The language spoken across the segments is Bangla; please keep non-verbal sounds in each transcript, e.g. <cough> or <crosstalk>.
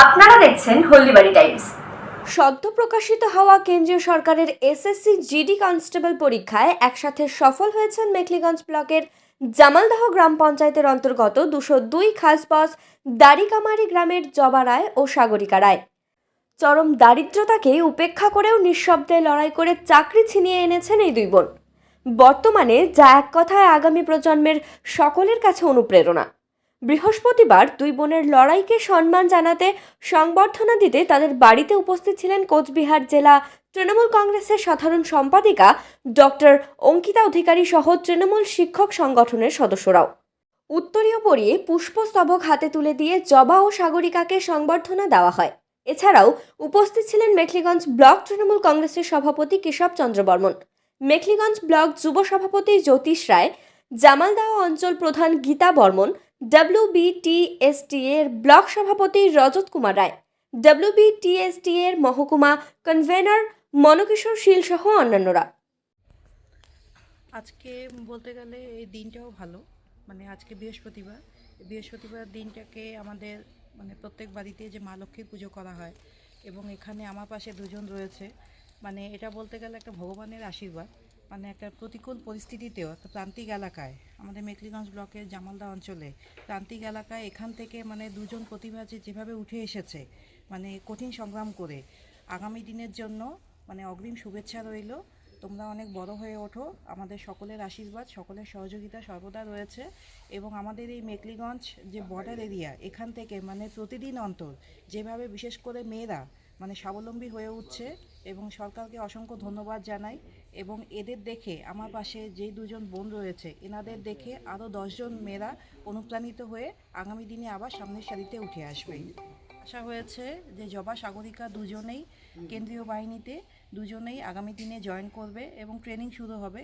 আপনারা দেখছেন হলদিবাড়ি টাইমস। সদ্য প্রকাশিত হওয়া কেন্দ্রীয় সরকারের এসএসসি জিডি কনস্টেবল পরীক্ষায় একসাথে সফল হয়েছেন মেখলিগঞ্জ ব্লকের জামালদহ গ্রাম পঞ্চায়েতের অন্তর্গত দুশো দুই খাসবস দাড়িকামারি গ্রামের জবা রায় ও সাগরিকা রায়। চরম দারিদ্রতাকে উপেক্ষা করেও নিঃশব্দে লড়াই করে চাকরি ছিনিয়ে এনেছেন এই দুই বোন। বর্তমানে যা এক কথায় আগামী প্রজন্মের সকলের কাছে অনুপ্রেরণা। বৃহস্পতিবার দুই বোনের লড়াইকে সম্মান জানাতে সংবর্ধনা দিতে তাদের বাড়িতে উপস্থিত ছিলেন কোচবিহার জেলা তৃণমূল কংগ্রেসের সাধারণ সম্পাদিকা ডক্টর অঙ্কিতা অধিকারী সহ তৃণমূল শিক্ষক সংগঠনের সদস্যরাও। উত্তরীয় পরিয়ে পুষ্পস্তবক হাতে তুলে দিয়ে জবা ও সাগরিকাকে সংবর্ধনা দেওয়া হয়। এছাড়াও উপস্থিত ছিলেন মেখলিগঞ্জ ব্লক তৃণমূল কংগ্রেসের সভাপতি কেশব চন্দ্র বর্মন, মেখলিগঞ্জ ব্লক যুব সভাপতি জ্যোতিষ রায়, জামালদাহ অঞ্চল প্রধান গীতা বর্মন ডাব্লিউবিটিএসটি এর ব্লক সভাপতি রজত কুমার রায় ডাব্লিউবিটিএসটি এর মহকুমা কনভেনার মনকিশোর শীল সহ অন্যান্যরা। আজকে বলতে গেলে এই দিনটাও ভালো মানে আজকে বৃহস্পতিবার। বৃহস্পতিবার দিনটাকে আমাদের মানে প্রত্যেক বাড়িতে যে মা লক্ষ্মীর পুজো করা হয় এবং এখানে আমার পাশে দুজন রয়েছে মানে এটা বলতে গেলে একটা ভগবানের আশীর্বাদ। মানে একটা প্রতিকূল পরিস্থিতিতেও একটা প্রান্তিক এলাকায়, আমাদের মেকলিগঞ্জ ব্লকের জামালদা অঞ্চলে, প্রান্তিক এলাকায় এখান থেকে মানে দুজন প্রতিভা যেভাবে উঠে এসেছে মানে কঠিন সংগ্রাম করে, আগামী দিনের জন্য মানে অগ্রিম শুভেচ্ছা রইল। তোমরা অনেক বড় হয়ে ওঠো। আমাদের সকলের আশীর্বাদ, সকলের সহযোগিতা সর্বদা রয়েছে এবং আমাদের এই মেকলিগঞ্জ যে বর্ডার এরিয়া এখান থেকে মানে প্রতিদিন অন্তর যেভাবে বিশেষ করে মেয়েরা মানে স্বাবলম্বী হয়ে উঠছে এবং সরকারকে অসংখ্য ধন্যবাদ জানাই এবং এদের দেখে আমার পাশে যে দুজন বোন রয়েছে, এনাদের দেখে আরও দশজন মেয়েরা অনুপ্রাণিত হয়ে আগামী দিনে আবার সামনের সারিতে উঠে আসবে। আশা হয়েছে যে জবা সাগরিকা দুজনেই কেন্দ্রীয় বাহিনীতে, দুজনেই আগামী দিনে জয়েন করবে এবং ট্রেনিং শুরু হবে।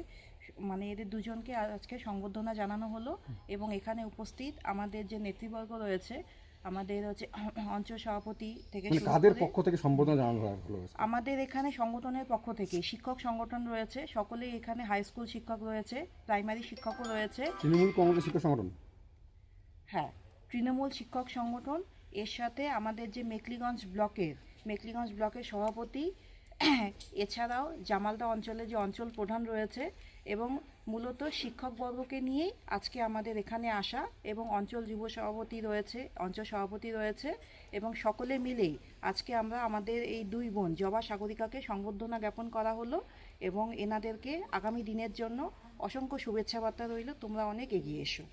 মানে এদের দুজনকে আজকে সংবর্ধনা জানানো হলো এবং এখানে উপস্থিত আমাদের যে নেতৃবর্গ রয়েছে আমাদের হচ্ছে <clears throat> অঞ্চল সভাপতি থেকে মানে কাদের পক্ষ থেকে সম্বোধনা জানানো হলো আমাদের এখানে সংগঠনের পক্ষ থেকে শিক্ষক সংগঠন রয়েছে সকলেই এখানে হাই স্কুল শিক্ষক রয়েছে প্রাইমারি শিক্ষকও রয়েছে। তৃণমূল কংগ্রেস শিক্ষক সংগঠন? হ্যাঁ তৃণমূল শিক্ষক সংগঠন এর সাথে আমাদের যে মেকলিগঞ্জ ব্লকের মেকলিগঞ্জ ব্লকের সভাপতি এছাড়াও জামালদা অঞ্চলে যে অঞ্চল প্রধান রয়েছে এবং মূলত শিক্ষকবর্গকে নিয়েই আজকে আমাদের এখানে আসা এবং অঞ্চল যুব সভাপতি রয়েছে, অঞ্চল সভাপতি রয়েছে এবং সকলে মিলেই আজকে আমরা আমাদের এই দুই বোন জবা সাগরিকাকে সংবর্ধনা জ্ঞাপন করা হলো এবং এনাদেরকে আগামী দিনের জন্য অসংখ্য শুভেচ্ছা বার্তা রইল। তোমরা অনেক এগিয়ে এসো।